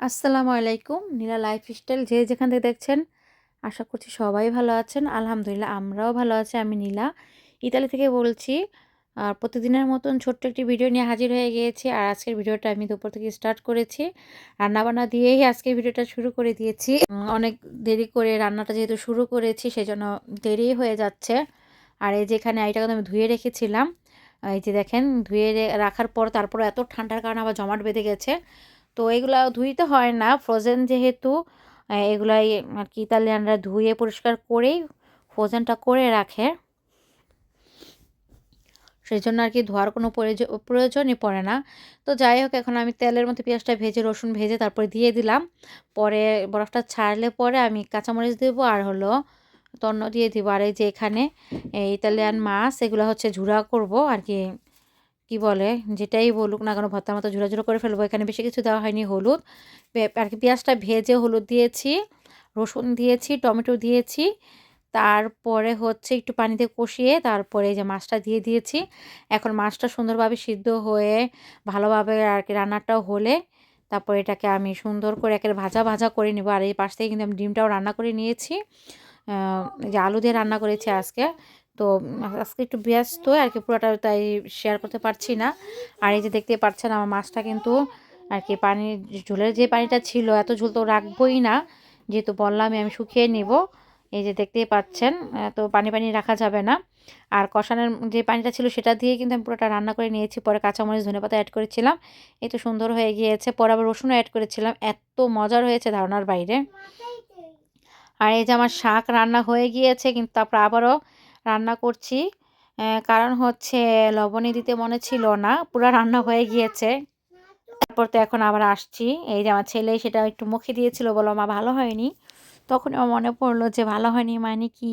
আসসালামু আলাইকুম। নীলা লাইফস্টাইল যে যেখান থেকে দেখছেন, আশা করছি সবাই ভালো আছেন। আলহামদুলিল্লাহ, আমরাও ভালো আছি, আমি নীলা। ইতালি থেকে বলছি, আর প্রতিদিনের মতন ছোট্ট একটি ভিডিও নিয়ে হাজির হয়ে গিয়েছি। আর আজকের ভিডিওটা আমি দুপুর থেকে স্টার্ট করেছি। রান্নাবান্না দিয়েই আজকের ভিডিওটা শুরু করে দিয়েছি। অনেক দেরি করে রান্নাটা যেহেতু শুরু করেছি সেই জন্য দেরি হয়ে যাচ্ছে। আর এই যেখানে আইটাকে আমি ধুয়ে রেখেছিলাম, এই যে দেখেন, ধুয়ে রাখার পর তারপর এত ঠান্ডার কারণে আবার জমাট বেঁধে গেছে। তো এগুলা ধুইতে হয় না। ফ্রোজেন যেহেতু এগুলাই আর কি ইতালিয়ানরা ধুয়ে পরিষ্কার করেই ফ্রোজেনটা করে রাখে। সেই জন্য আর কি ধোয়ার কোনো প্রয়োজনই পড়ে না। তো যাই হোক, এখন আমি তেলের মধ্যে পেঁয়াজটা ভেজে, রসুন ভেজে তারপরে দিয়ে দিলাম। পরে বরফটা ছাড়লে পরে আমি কাঁচামরিচ দেবো আর হলো তন্ন দিয়ে দিব। আর এই যে এখানে ইতালিয়ান মাছ, এগুলো হচ্ছে ঝুড়া করব আর কি কি বলে, যেটাই বলুক না কেন ভর্তার মতো ঝুড়ো ঝুড়ো করে ফেলব। এখানে বেশি কিছু দেওয়া হয়নি, হলুদ আর কি পেঁয়াজটা ভেজে হলুদ দিয়েছি, রসুন দিয়েছি, টমেটো দিয়েছি, তারপরে হচ্ছে একটু পানিতে কষিয়ে তারপরে যে মাছটা দিয়ে দিয়েছি। এখন মাছটা সুন্দরভাবে সিদ্ধ হয়ে ভালোভাবে আর কি রান্নাটাও হলে তারপর এটাকে আমি সুন্দর করে একের ভাজা ভাজা করে নেব। আর এই পাশ থেকে কিন্তু আমি ডিমটাও রান্না করে নিয়েছি। যে আলু দিয়ে রান্না করেছি আজকে। তো আজকে একটু ব্যস্ত আর কি পুরোটা তাই শেয়ার করতে পারছি না। আর এই যে দেখতে পাচ্ছেন আমার মাছটা কিন্তু আর কি পানি, ঝোলের যে পানিটা ছিল, এত ঝোল তো রাখবোই না। যেহেতু বললামই আমি শুকিয়ে নিব। এই যে দেখতেই পাচ্ছেন তো পানি পানি রাখা যাবে না। আর কষানোর যে পানিটা ছিল সেটা দিয়ে কিন্তু আমি পুরোটা রান্না করে নিয়েছি। পরে কাঁচামরিচ, ধনে পাতা অ্যাড করেছিলাম। এই তো সুন্দর হয়ে গিয়েছে। পরে আবার রসুনও অ্যাড করেছিলাম। এত মজার হয়েছে ধারণার বাইরে। আর এই যে আমার শাক রান্না হয়ে গিয়েছে, কিন্তু তারপর আবারও রান্না করছি। কারণ হচ্ছে লবণী দিতে মনে ছিল না, পুরো রান্না হয়ে গিয়েছে। তারপর তো এখন আবার আসছি। এই যে আমার ছেলে সেটা একটু মুখে দিয়েছিল বলো, মা, ভালো হয়নি। তখন আমার মনে পড়ল যে, ভালো হয়নি মানে কি?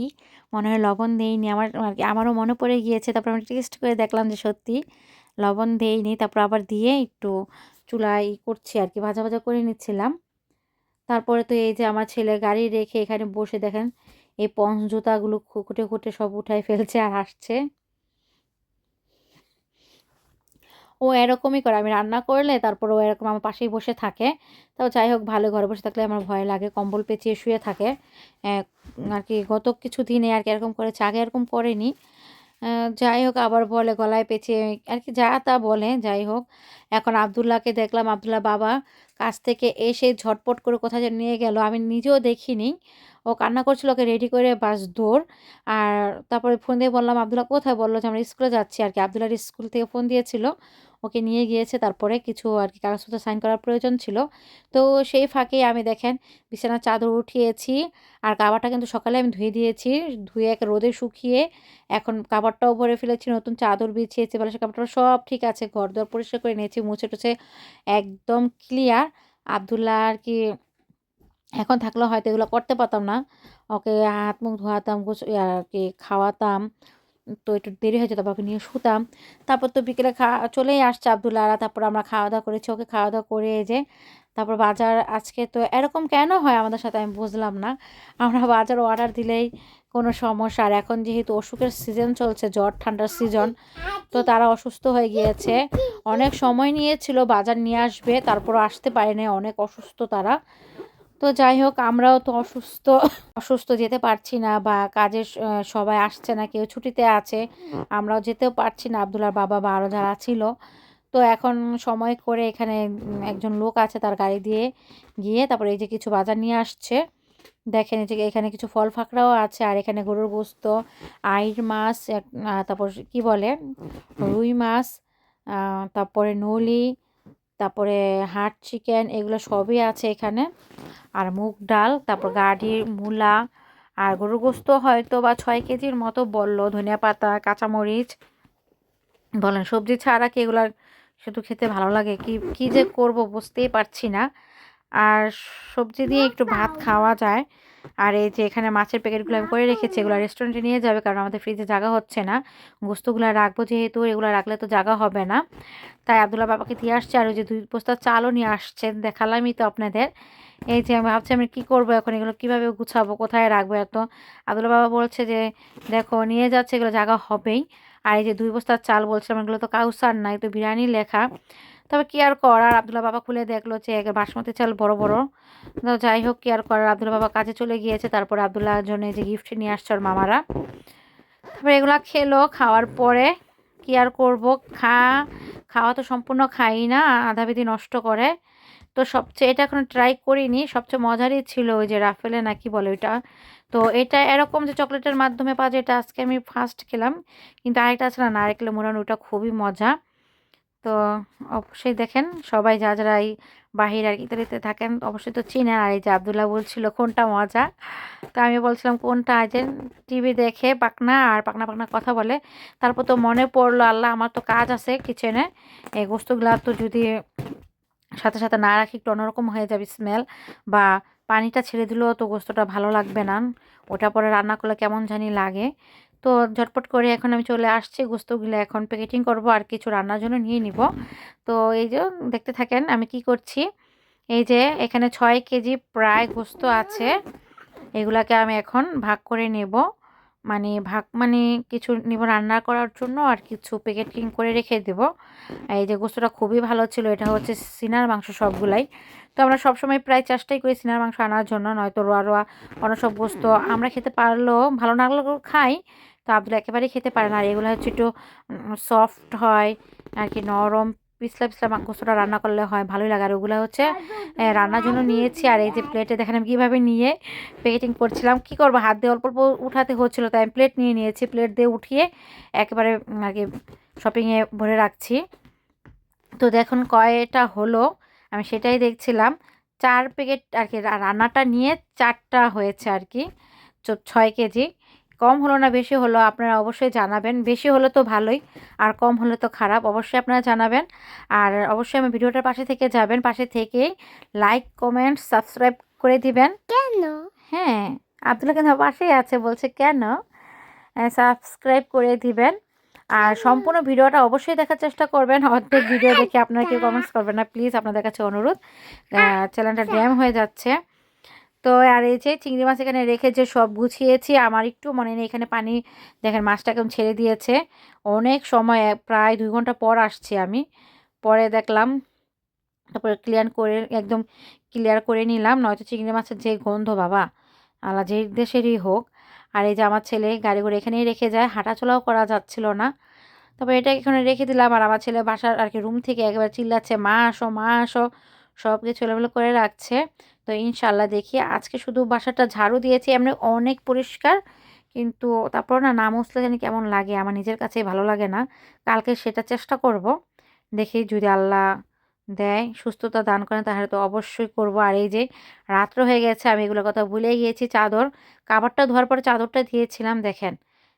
মনে হয় লবণ দেইনি। আমার আর কি, আমারও মনে পড়ে গিয়েছে। তারপর আমি টেস্ট করে দেখলাম যে, সত্যি লবণ দেইনি। তারপর আবার দিয়ে একটু চুলায় করছি আর কি, ভাজা ভাজা করে নিচ্ছিলাম। তারপরে তো এই যে আমার ছেলে গাড়ি রেখে এখানে বসে দেখেন এই পঞ্চ জুতাগুলো খুঁটে খুঁটে সব উঠাই ফেলছে আর আসছে ও এরকমই করে, আমি রান্না করলে তারপর ও এরকম আমার পাশেই বসে থাকে। তাও যাই হোক, ভালো ঘরে বসে থাকলে আমার ভয় লাগে, কম্বল পেঁচিয়ে শুয়ে থাকে। আর কি, গত কিছু দিনে আর কি এরকম করেছে, আগে এরকম করেনি। যাই হোক, আবার বলে গলায় পেঁচিয়ে, আর কি যা তা বলে, যাই হোক। এখন আবদুল্লাহকে দেখলাম, আবদুল্লাহ বাবা কাছ থেকে এসে ঝটপট করে কোথায় নিয়ে গেল, আমি নিজেও দেখিনি। ও কান্না করছিল, ওকে রেডি করে বাস দৌড়। আর তারপরে ফোন দিয়ে বললাম, আবদুল্লাহ কোথায়? বলল যে, আমরা স্কুলে যাচ্ছি আর কি। আবদুল্লাহর স্কুল থেকে ফোন দিয়েছিল, ওকে নিয়ে গিয়েছে। তারপরে কিছু আর কি কাগজপত্র সাইন করার প্রয়োজন ছিল। তো সেই ফাঁকে আমি দেখেন, বিছানার চাদর উঠিয়েছি আর কাবারটা কিন্তু সকালে আমি ধুয়ে দিয়েছি। ধুয়ে এক রোদে শুকিয়ে এখন কাবারটাও ভরে ফেলেছি, নতুন চাদর বিছিয়েছি বলে সে কাবারটা সব ঠিক আছে ঘর দর পরিষ্কার করে নিয়েছি মুছে টুছে একদম ক্লিয়ার আবদুল্লাহ আর কি এখন থাকলে হয়তো এগুলো করতে পারতাম না। ওকে হাত মুখ ধোয়াতাম আর কি খাওয়াতাম, তো একটু দেরি হয়ে যেত বাবাকে নিয়ে শুতাম। তারপর তো বিকেলে খাওয়া চলেই আসছে আবদুল্লারা তারপর আমরা খাওয়া দাওয়া করেছি, ওকে খাওয়া দাওয়া করে যে, তারপর বাজার, আজকে তো এরকম কেন হয় আমাদের সাথে আমি বুঝলাম না। আমরা বাজার অর্ডার দিলেই কোনো সমস্যা, আর এখন যেহেতু অসুখের সিজন চলছে, জ্বর, ঠান্ডার সিজন তো তারা অসুস্থ হয়ে গিয়েছে। অনেক সময় নিয়েছিল, বাজার নিয়ে আসবে তারপর আসতে পারেনি, অনেক অসুস্থ তারা। তো যাই হোক, আমরাও তো অসুস্থ অসুস্থ যেতে পারছি না বা কাজের সবাই আসছে না, কেউ ছুটিতে আছে, আমরাও যেতেও পারছি না। আবদুল্লার বাবা বা আরও যারা ছিল, তো এখন সময় করে এখানে একজন লোক আছে তার গাড়ি দিয়ে গিয়ে তারপরে এই যে কিছু বাজার নিয়ে আসছে। দেখেন এই যে এখানে কিছু ফল ফাঁকড়াও আছে, আর এখানে গরুর গোস্ত আইর মাছ তারপর কি বলে? রুই মাছ তারপরে নলি তারপরে হাট চিকেন এগুলো সবই আছে এখানে। আর মুগ ডাল, তারপর গাড়ির মূলা, আর গরুর গোস্ত হয়তো বা ছয় কেজির মতো বলল, ধনিয়া পাতা, কাঁচামরিচ। বলেন, সবজি ছাড়া কি এগুলার শুধু খেতে ভালো লাগে? কি কি যে করব বুঝতেই পারছি না। আর সবজি দিয়ে একটু ভাত খাওয়া যায়। আর এই যে এখানে মাছের প্যাকেটগুলো আমি করে রেখেছি, এগুলো রেস্টুরেন্টে নিয়ে যাবে কারণ আমাদের ফ্রিজে জায়গা হচ্ছে না। গোস্তগুলো রাখব যেহেতু, এগুলো রাখলে তো জায়গা হবে না। তাই আবদুল্লাহ বাবাকে দিয়ে আসছে আর ওই যে দুই বস্তা চালও নিয়ে আসছে দেখালামই তো আপনাদের। এই যে আমি ভাবছি আমি কী করব এখন, এগুলো কীভাবে গুছাবো, কোথায় রাখব এত? আবদুল্লাহ বাবা বলছে যে, দেখো, নিয়ে যাচ্ছে, এগুলো জায়গা হবেই। আর এই যে দুই বস্তার চাল বলছিলাম, এগুলো তো কাউসার নাই তো বিরিয়ানি লেখা। তবে কি আর করার? আবদুল্লাহ বাবা খুলে দেখল যে বাসমতি চাল বড় বড়। তো যাই হোক কি আর করার? আবদুল্লা বাবা কাজে চলে গিয়েছে তারপরে আবদুল্লাহর জন্য যে গিফট নিয়ে আসছে ওর মামারা। তারপরে এগুলা খেলো খাওয়ার পরে কি আর করব? খা খাওয়া তো সম্পূর্ণ খাই না আধা বিধি নষ্ট করে। তো সবচেয়ে এটা এখনও ট্রাই করিনি সবচেয়ে মজারই ছিল ওই যে রাফেলে নাকি বলে ওইটা। তো এটা এরকম যে চকলেটের মাধ্যমে পাওয়া যায় এটা আজকে আমি ফার্স্ট খেলাম। কিন্তু আরেকটা আছে না নারকেল মোড়ানো ওটা খুবই মজা। তো অবশ্যই দেখেন সবাই যা যারা এই বাহির আর ইতালিতে থাকেন, অবশ্যই তো চিনেন। আর এই যে আবদুল্লাহ বলছিল কোনটা মজা, তো আমি বলছিলাম কোনটা যে টিভি দেখে পাকনা আর পাকনা পাকনা কথা বলে, তারপর তো মনে পড়ল, আল্লাহ আমার তো কাজ আছে কিচেনে, এই গোস্তগুলা তো যদি সাথে সাথে না রাখি একটু অন্যরকম হয়ে যাবে স্মেল বা পানিটা ছেড়ে দিলেও তো গোস্তটা ভালো লাগবে না, ওটা পরে রান্না করলে কেমন জানি লাগে। তো ঝটপট করে এখন আমি চলে আসছি। গোস্তগুলো এখন প্যাকেটিং করব আর কিছু রান্নার জন্য নিয়ে নিব। তো এই যে দেখতে থাকেন আমি কি করছি। এই যে এখানে ছয় কেজি প্রায় গোস্ত আছে। এগুলাকে আমি এখন ভাগ করে নেব। মানে ভাগ মানে কিছু নিব রান্না করার জন্য আর কিছু প্যাকেটিং করে রেখে দেব। এই যে গোস্তটা খুবই ভালো ছিল। এটা হচ্ছে সিনার মাংস সবগুলাই। তো আমরা সবসময় প্রায় চেষ্টাই করি সিনার মাংস আনার জন্য। নয়তো রোয়া রোয়া অন্য সব গোস্ত আমরা খেতে পারলেও ভালো না খাই। তো আবদুল একেবারেই খেতে পারে না আর এগুলো হচ্ছে একটু সফট হয়, আর কি নরম, পিছলা পিছলা মাংসটা রান্না করলে হয়, ভালোই লাগে। আর ওগুলো হচ্ছে রান্নার জন্য নিয়েছি। আর এই যে প্লেটে দেখেন আমি কীভাবে নিয়ে প্যাকেটিং করছিলাম, কি করব? হাত দিয়ে অল্প অল্প উঠাতে হচ্ছিল, তাই আমি প্লেট নিয়ে নিয়েছি। প্লেট দিয়ে উঠিয়ে একেবারে আর কি শপিংয়ে ভরে রাখছি। তো দেখুন কয়টা হলো, আমি সেটাই দেখছিলাম। চার প্যাকেট আর কি রান্নাটা নিয়ে চারটা হয়েছে আর কি ছয় কেজি। কম হলো না বেশি হলো আপনারা অবশ্যই জানাবেন। বেশি হলে তো ভালোই আর কম হলে তো খারাপ অবশ্যই আপনারা জানাবেন। আর অবশ্যই আমি ভিডিওটার পাশে থেকে যাবেন পাশে থেকে লাইক কমেন্ট সাবস্ক্রাইব করে দিবেন। কেন? হ্যাঁ আবদুল্লাহ কিন্তু পাশেই আছে বলছে কেন? সাবস্ক্রাইব করে দিবেন। আর সম্পূর্ণ ভিডিওটা অবশ্যই দেখার চেষ্টা করবেন অর্ধেক ভিডিও দেখে আপনারা কেউ কমেন্টস করবেন না প্লিজ আপনাদের কাছে অনুরোধ। চ্যানেলটা ড্যাম হয়ে যাচ্ছে। তো আর এই যে চিংড়ি মাছ এখানে রেখে যে সব গুছিয়েছি, আমার একটু মনে নেই, এখানে পানি, দেখেন মাছটা কেমন ছেড়ে দিয়েছে। অনেক সময় প্রায় দুই ঘণ্টা পর আসছি আমি। পরে দেখলাম, তারপরে ক্লিয়ার করে, একদম ক্লিয়ার করে নিলাম। নয়তো চিংড়ি মাছের যে গন্ধ, বাবা আলা যে দেশেরই হোক। আর এই যে আমার ছেলে গাড়ি করে এখানেই রেখে যায়, হাঁটাচলাও করা যাচ্ছিল না। তারপরে এটা এখানে রেখে দিলাম আর আমার ছেলে বাসার আর কি রুম থেকে একবার চিল্লাচ্ছে, মা আসো মা আসো। সব কিছু এলোমেলো করে রাখছে। তো ইনশাল্লাহ দেখি। আজকে শুধু বাসাটা ঝাড়ু দিয়েছি, এমনি অনেক পরিষ্কার। কিন্তু তারপর না না মুছলে জানি কেমন লাগে, আমার নিজের কাছে ভালো লাগে না। কালকে সেটা চেষ্টা করব। দেখি যদি আল্লাহ দেয়, সুস্থতা দান করেন তাহলে তো অবশ্যই করব। আর এই যে রাত্র হয়ে গেছে, আমি এগুলোর কথা ভুলে গিয়েছি, চাদর। কাবারটা ধোয়ার পরে চাদরটা দিয়েছিলাম দেখেন।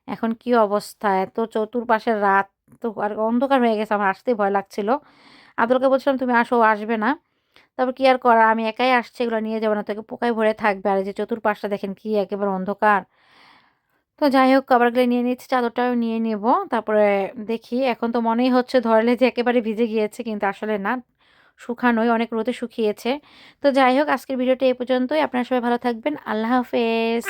এখন কি অবস্থা, এত চতুর্পাশের রাত, তো আর অন্ধকার হয়ে গেছে, আমার আসতেই ভয় লাগছিল। আদলকে বলছিলাম, তুমি আসো আসবে না। তারপর কি আর করার? আমি একাই আসছি, এগুলো নিয়ে যাব না। তোকে পোকায় ভরে থাকবে। আর যে চতুর্পাশটা দেখেন, কি একেবারে অন্ধকার। তো যাই হোক কাবারগুলো নিয়ে নিচ্ছি চাদরটাও নিয়ে নেব। তারপরে দেখি, এখন তো মনেই হচ্ছে ধরলে যে একেবারে ভিজে গিয়েছে, কিন্তু আসলে না, শুকানোই, অনেক রোদে শুকিয়েছে। তো যাই হোক, আজকের ভিডিওটা এই পর্যন্তই। আপনারা সবাই ভালো থাকবেন। আল্লাহ হাফেজ।